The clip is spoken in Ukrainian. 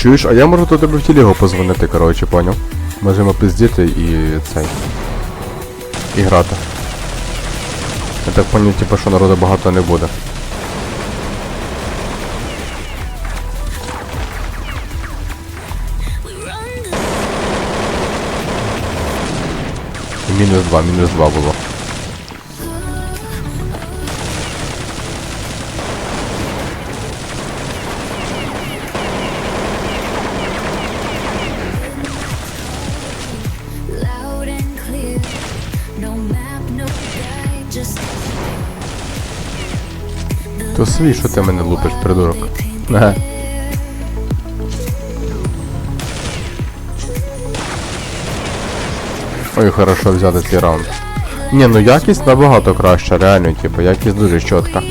Чуєш, а я можу до тебе в тілігу позвонити, коротше, поняв? Можемо пиздіти і цей. І грати. Я так поняв, типу, що народу багато не буде. Мінус два, мінус два було. То свій, що ти мене лупиш, придурок. Ой, хорошо взяти цей раунд. Ні, ну якість набагато краща, реально, типу, якість дуже чітка.